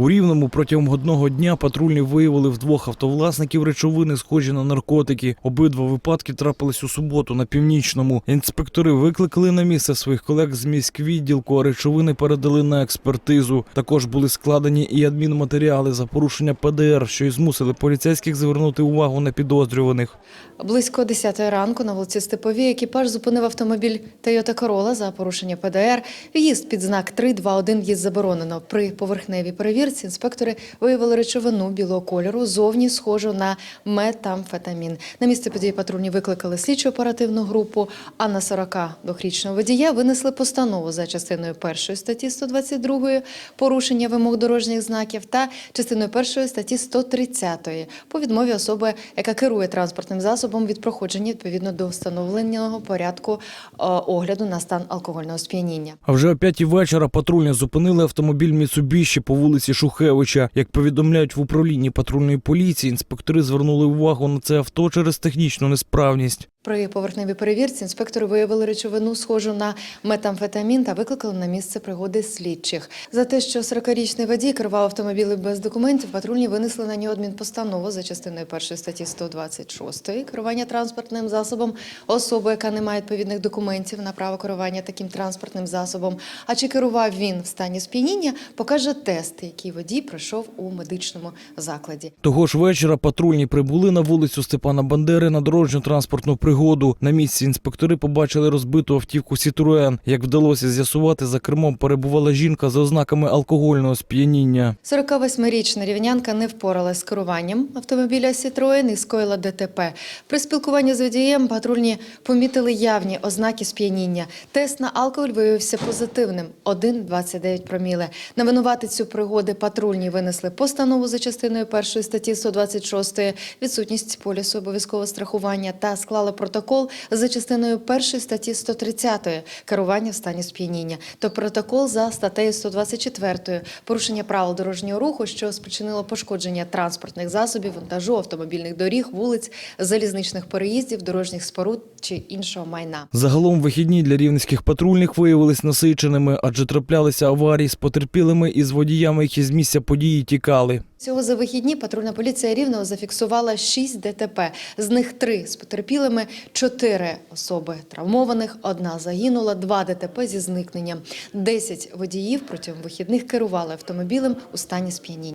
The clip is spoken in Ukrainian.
У Рівному протягом одного дня патрульні виявили в двох автовласників речовини, схожі на наркотики. Обидва випадки трапились у суботу на північному. Інспектори викликали на місце своїх колег з міськвідділку, а речовини передали на експертизу. Також були складені і адмінматеріали за порушення ПДР, що й змусили поліцейських звернути увагу на підозрюваних. Близько 10 ранку на вулиці Степовій екіпаж зупинив автомобіль Toyota Corolla за порушення ПДР. В'їзд під знак 321 в'їзд заборонено. При поверхневій перевірці інспектори виявили речовину білого кольору, зовні схожу на метамфетамін. На місце події патрульні викликали слідчу оперативну групу, а на 42-річного водія винесли постанову за частиною першої статті 122 порушення вимог дорожніх знаків та частиною першої статті 130 по відмові особи, яка керує транспортним засобом від проходження відповідно до встановленого порядку огляду на стан алкогольного сп'яніння. Вже о п'ятій вечора патрульні зупинили автомобіль Міцубіші по вулиці Шухевича. Як повідомляють в управлінні патрульної поліції, інспектори звернули увагу на це авто через технічну несправність. При поверхневій перевірці інспектори виявили речовину, схожу на метамфетамін, та викликали на місце пригоди слідчих. За те, що 40-річний водій керував автомобілем без документів, патрульні винесли на нього адмінпостанову за частиною першої статті 126 керування транспортним засобом особи, яка не має відповідних документів на право керування таким транспортним засобом. А чи керував він в стані сп'яніння, покаже тест, який водій пройшов у медичному закладі. Того ж вечора патрульні прибули на вулицю Степана Бандери на дорожню транспортну пригоду. На місці інспектори побачили розбиту автівку Сітруен. Як вдалося з'ясувати, за кермом перебувала жінка за ознаками алкогольного сп'яніння. 48-річна рівнянка не впоралась з керуванням автомобіля Citroen і скоїла ДТП. При спілкуванні з водієм патрульні помітили явні ознаки сп'яніння. Тест на алкоголь виявився позитивним – 1,29 проміле. На винуватицю пригоди патрульні винесли постанову за частиною першої статті 126 відсутність полісу обов'язкового страхування та склали протокол за частиною першої статті 130 керування в стані сп'яніння. То протокол за статтею 124 порушення правил дорожнього руху, що спричинило пошкодження транспортних засобів, вантажу, автомобільних доріг, вулиць, залізничних переїздів, дорожніх споруд чи іншого майна. Загалом вихідні для рівненських патрульних виявились насиченими, адже траплялися аварії з потерпілими і з водіями, які з місця події тікали. Всього за вихідні патрульна поліція Рівного зафіксувала 6 ДТП. З них 3 з потерпілими, 4 особи травмованих, одна загинула, 2 ДТП зі зникненням. 10 водіїв протягом вихідних керували автомобілем у стані сп'яніння.